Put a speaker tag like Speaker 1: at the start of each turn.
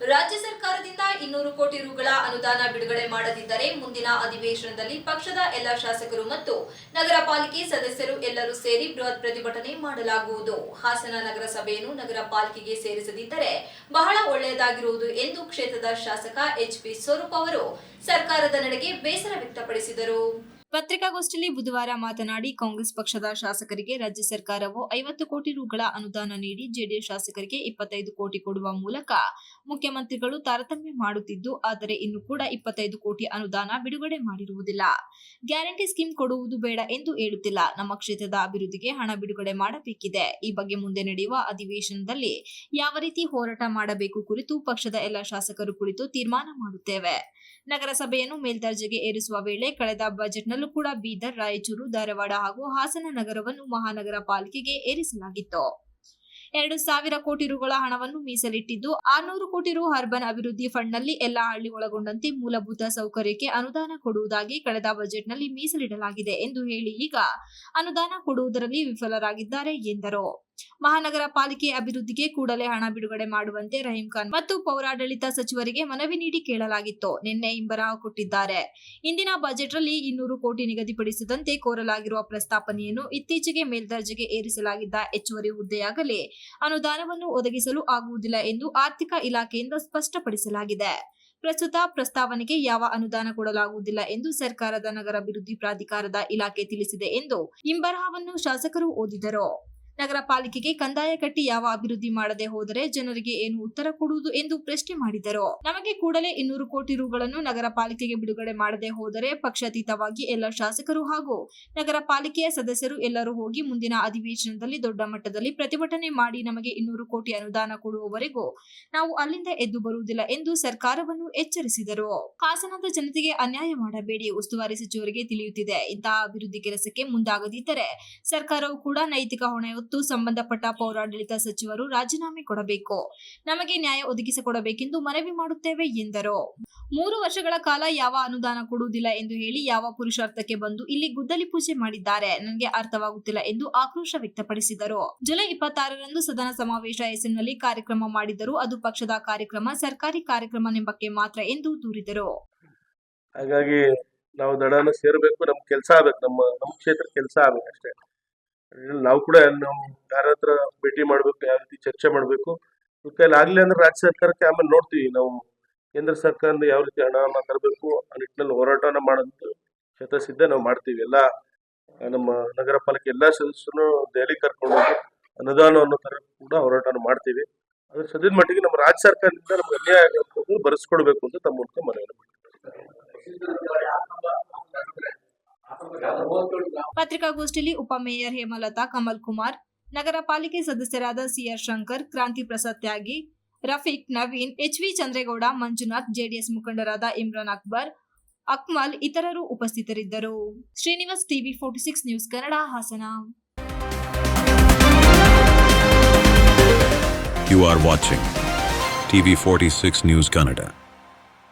Speaker 1: ರಾಜ್ಯ ಸರ್ಕಾರದಿಂದ ಇನ್ನೂರು ಕೋಟಿ ರುಗಳ ಅನುದಾನ ಬಿಡುಗಡೆ ಮಾಡದಿದ್ದರೆ ಮುಂದಿನ ಅಧಿವೇಶನದಲ್ಲಿ ಪಕ್ಷದ ಎಲ್ಲ ಶಾಸಕರು ಮತ್ತು ನಗರ ಪಾಲಿಕೆ ಸದಸ್ಯರು ಎಲ್ಲರೂ ಸೇರಿ ಬೃಹತ್ ಪ್ರತಿಭಟನೆ ಮಾಡಲಾಗುವುದು. ಹಾಸನ ನಗರಸಭೆಯನ್ನು ನಗರ ಪಾಲಿಕೆಗೆ ಸೇರಿಸದಿದ್ದರೆ ಬಹಳ ಒಳ್ಳೆಯದಾಗಿರುವುದು ಎಂದು ಕ್ಷೇತ್ರದ ಶಾಸಕ ಎಚ್ ಪಿ ಸ್ವರೂಪ್ ಅವರು ಸರ್ಕಾರದ ನಡೆಗೆ ಬೇಸರ ವ್ಯಕ್ತಪಡಿಸಿದರು. ಪತ್ರಿಕಾಗೋಷ್ಠಿಯಲ್ಲಿ ಬುಧವಾರ ಮಾತನಾಡಿ ಕಾಂಗ್ರೆಸ್ ಪಕ್ಷದ ಶಾಸಕರಿಗೆ ರಾಜ್ಯ ಸರ್ಕಾರವು ಐವತ್ತು ಕೋಟಿ ರುಗಳ ಅನುದಾನ ನೀಡಿ ಜೆಡಿಎಸ್ ಶಾಸಕರಿಗೆ ಇಪ್ಪತ್ತೈದು ಕೋಟಿ ಕೊಡುವ ಮೂಲಕ ಮುಖ್ಯಮಂತ್ರಿಗಳು ತಾರತಮ್ಯ ಮಾಡುತ್ತಿದ್ದು, ಆದರೆ ಇನ್ನು ಕೂಡ ಇಪ್ಪತ್ತೈದು ಕೋಟಿ ಅನುದಾನ ಬಿಡುಗಡೆ ಮಾಡಿರುವುದಿಲ್ಲ. ಗ್ಯಾರಂಟಿ ಸ್ಕೀಮ್ ಕೊಡುವುದು ಬೇಡ ಎಂದು ಹೇಳುತ್ತಿಲ್ಲ. ನಮ್ಮ ಕ್ಷೇತ್ರದ ಅಭಿವೃದ್ಧಿಗೆ ಹಣ ಬಿಡುಗಡೆ ಮಾಡಬೇಕಿದೆ. ಈ ಬಗ್ಗೆ ಮುಂದೆ ನಡೆಯುವ ಅಧಿವೇಶನದಲ್ಲಿ ಯಾವ ರೀತಿ ಹೋರಾಟ ಮಾಡಬೇಕು ಕುರಿತು ಪಕ್ಷದ ಎಲ್ಲ ಶಾಸಕರು ಕುರಿತು ತೀರ್ಮಾನ ಮಾಡುತ್ತೇವೆ. ನಗರಸಭೆಯನ್ನು ಮೇಲ್ದರ್ಜೆಗೆ ಏರಿಸುವ ವೇಳೆ ಕಳೆದ ಬಜೆಟ್ನಲ್ಲೂ ಕೂಡ ಬೀದರ್, ರಾಯಚೂರು, ಧಾರವಾಡ ಹಾಗೂ ಹಾಸನ ನಗರವನ್ನು ಮಹಾನಗರ ಪಾಲಿಕೆಗೆ ಏರಿಸಲಾಗಿತ್ತು. ಎರಡು ಸಾವಿರ ಕೋಟಿ ರುಗಳ ಹಣವನ್ನು ಮೀಸಲಿಟ್ಟಿದ್ದು ಆರ್ನೂರು ಕೋಟಿ ರು ಅರ್ಬನ್ ಅಭಿವೃದ್ಧಿ ಫಂಡ್ನಲ್ಲಿ ಎಲ್ಲಾ ಹಳ್ಳಿ ಒಳಗೊಂಡಂತೆ ಮೂಲಭೂತ ಸೌಕರ್ಯಕ್ಕೆ ಅನುದಾನ ಕೊಡುವುದಾಗಿ ಕಳೆದ ಬಜೆಟ್ನಲ್ಲಿ ಮೀಸಲಿಡಲಾಗಿದೆ ಎಂದು ಹೇಳಿ ಈಗ ಅನುದಾನ ಕೊಡುವುದರಲ್ಲಿ ವಿಫಲರಾಗಿದ್ದಾರೆ ಎಂದರು. ಮಹಾನಗರ ಪಾಲಿಕೆ ಅಭಿವೃದ್ಧಿಗೆ ಕೂಡಲೇ ಹಣ ಬಿಡುಗಡೆ ಮಾಡುವಂತೆ ರಹೀಂ ಖಾನ್ ಮತ್ತು ಪೌರಾಡಳಿತ ಸಚಿವರಿಗೆ ಮನವಿ ನೀಡಿ ಕೇಳಲಾಗಿತ್ತು. ನಿನ್ನೆ ಇಂಬರಹ ಕೊಟ್ಟಿದ್ದಾರೆ. ಇಂದಿನ ಬಜೆಟ್ ರಲ್ಲಿ ಇನ್ನೂರು ಕೋಟಿ ನಿಗದಿಪಡಿಸದಂತೆ ಕೋರಲಾಗಿರುವ ಪ್ರಸ್ತಾಪನೆಯನ್ನು ಇತ್ತೀಚೆಗೆ ಮೇಲ್ದರ್ಜೆಗೆ ಏರಿಸಲಾಗಿದ್ದ ಹೆಚ್ಚುವರಿ ಹುದ್ದೆಯಾಗಲೇ ಅನುದಾನವನ್ನು ಒದಗಿಸಲು ಆಗುವುದಿಲ್ಲ ಎಂದು ಆರ್ಥಿಕ ಇಲಾಖೆಯಿಂದ ಸ್ಪಷ್ಟಪಡಿಸಲಾಗಿದೆ. ಪ್ರಸ್ತುತ ಪ್ರಸ್ತಾವನೆಗೆ ಯಾವ ಅನುದಾನ ಕೊಡಲಾಗುವುದಿಲ್ಲ ಎಂದು ಸರ್ಕಾರದ ನಗರಾಭಿವೃದ್ಧಿ ಪ್ರಾಧಿಕಾರದ ಇಲಾಖೆ ತಿಳಿಸಿದೆ ಎಂದು ಇಂಬರಹವನ್ನು ಶಾಸಕರು ಓದಿದರು. ನಗರ ಪಾಲಿಕೆಗೆ ಕಂದಾಯ ಕಟ್ಟಿ ಯಾವ ಅಭಿವೃದ್ಧಿ ಮಾಡದೆ ಹೋದರೆ ಜನರಿಗೆ ಏನು ಉತ್ತರ ಕೊಡುವುದು ಎಂದು ಪ್ರಶ್ನೆ ಮಾಡಿದರು. ನಮಗೆ ಕೂಡಲೇ ಇನ್ನೂರು ಕೋಟಿ ರುಗಳನ್ನು ನಗರ ಪಾಲಿಕೆಗೆ ಬಿಡುಗಡೆ ಮಾಡದೆ ಹೋದರೆ ಪಕ್ಷಾತೀತವಾಗಿ ಎಲ್ಲ ಶಾಸಕರು ಹಾಗೂ ನಗರ ಪಾಲಿಕೆಯ ಸದಸ್ಯರು ಎಲ್ಲರೂ ಹೋಗಿ ಮುಂದಿನ ಅಧಿವೇಶನದಲ್ಲಿ ದೊಡ್ಡ ಮಟ್ಟದಲ್ಲಿ ಪ್ರತಿಭಟನೆ ಮಾಡಿ ನಮಗೆ ಇನ್ನೂರು ಕೋಟಿ ಅನುದಾನ ಕೊಡುವವರೆಗೂ ನಾವು ಅಲ್ಲಿಂದ ಎದ್ದು ಬರುವುದಿಲ್ಲ ಎಂದು ಸರ್ಕಾರವನ್ನು ಎಚ್ಚರಿಸಿದರು. ಹಾಸನದ ಜನತೆಗೆ ಅನ್ಯಾಯ ಮಾಡಬೇಡಿ, ಉಸ್ತುವಾರಿ ಸಚಿವರಿಗೆ ತಿಳಿಯುತ್ತಿದೆ. ಇಂತಹ ಅಭಿವೃದ್ಧಿ ಕೆಲಸಕ್ಕೆ ಮುಂದಾಗದಿದ್ದರೆ ಸರ್ಕಾರವು ಕೂಡ ನೈತಿಕ ಹೊಣೆ ಹೊತ್ತು ಸಂಬಂಧಪಟ್ಟ ಪೌರಾಡಳಿತ ಸಚಿವರು ರಾಜೀನಾಮೆ ಕೊಡಬೇಕು. ನಮಗೆ ನ್ಯಾಯ ಒದಗಿಸಿಕೊಡಬೇಕೆಂದು ಮನವಿ ಮಾಡುತ್ತೇವೆ ಎಂದರು. ಮೂರು ವರ್ಷಗಳ ಕಾಲ ಯಾವ ಅನುದಾನ ಕೊಡುವುದಿಲ್ಲ ಎಂದು ಹೇಳಿ ಯಾವ ಪುರುಷಾರ್ಥಕ್ಕೆ ಬಂದು ಇಲ್ಲಿ ಗುದ್ದಲಿ ಪೂಜೆ ಮಾಡಿದ್ದಾರೆ. ನನಗೆ ಅರ್ಥವಾಗುತ್ತಿಲ್ಲ ಎಂದು ಆಕ್ರೋಶ ವ್ಯಕ್ತಪಡಿಸಿದರು. ಜುಲೈ ಇಪ್ಪತ್ತಾರರಂದು ಸದನ ಸಮಾವೇಶ ಹೆಸರಿನಲ್ಲಿ ಕಾರ್ಯಕ್ರಮ ಮಾಡಿದ್ದರು ಅದು ಪಕ್ಷದ ಕಾರ್ಯಕ್ರಮ, ಸರ್ಕಾರಿ ಕಾರ್ಯಕ್ರಮ ನಿಂಬಕ್ಕೆ ಮಾತ್ರ ಎಂದು ದೂರಿದರು.
Speaker 2: ಹಾಗಾಗಿ ನಾವು ದಡನ ಸೇರಬೇಕು. ನಮ್ ಕೆಲಸ ಆಗ್ಬೇಕು. ನಮ್ಮ ನಮ್ಮ ಕ್ಷೇತ್ರ ಕೆಲಸ ಆಗ್ಬೇಕು ಅಷ್ಟೇ. ನಾವು ಕೂಡ ನಾವು ಯಾರ ಹತ್ರ ಭೇಟಿ ಮಾಡ್ಬೇಕು, ಯಾವ ರೀತಿ ಚರ್ಚೆ ಮಾಡ್ಬೇಕು ಕೈಲಿ ಆಗ್ಲಿ ಅಂದ್ರೆ ರಾಜ್ಯ ಸರ್ಕಾರಕ್ಕೆ ಆಮೇಲೆ ನೋಡ್ತೀವಿ. ನಾವು ಕೇಂದ್ರ ಸರ್ಕಾರದಿಂದ ಯಾವ ರೀತಿ ಹಣವನ್ನ ತರಬೇಕು ಆ ನಿಟ್ಟಿನಲ್ಲಿ ಹೋರಾಟನ ಮಾಡೋದು ಶತಸಿದ್ಧ ನಾವು ಮಾಡ್ತೀವಿ. ಎಲ್ಲ, ನಮ್ಮ ನಗರ ಪಾಲಿಕೆ ಎಲ್ಲಾ ಸದಸ್ಯರು ದೆಹಲಿ ಕರ್ಕೊಂಡು ಹೋಗಿ ಅನುದಾನವನ್ನು ತರ ಕೂಡ ಹೋರಾಟನ ಮಾಡ್ತೀವಿ. ಅದ್ರ ಸದ್ಯದ ಮಟ್ಟಿಗೆ ನಮ್ಮ ರಾಜ್ಯ ಸರ್ಕಾರದಿಂದ ನಮ್ಗೆ ಅನ್ಯಾಯ ಆಗಿರೋದು ಭರಿಸ್ಕೊಡ್ಬೇಕು ಅಂತ ತಮ್ಮ ಮೂಲಕ ಮನವಿ
Speaker 1: ಪತ್ರಿಕಾಗೋಷ್ಠಿಯಲ್ಲಿ ಉಪಮೇಯರ್ ಹೇಮಲತಾ ಕಮಲ್ ಕುಮಾರ್ ನಗರ ಪಾಲಿಕೆ ಸದಸ್ಯರಾದ CR Shankar Kranti Prasad Tyagi Rafiq Naveen H V Chandregowda Manjunath JDS ಮುಖಂಡರಾದ ಇಮ್ರಾನ್ ಅಕ್ಬರ್ ಅಕ್ಮಲ್ ಇತರರು ಉಪಸ್ಥಿತರಿದ್ದರು. Srinivas TV forty six news Kannada Hassan.
Speaker 3: You are watching TV46 News Canada.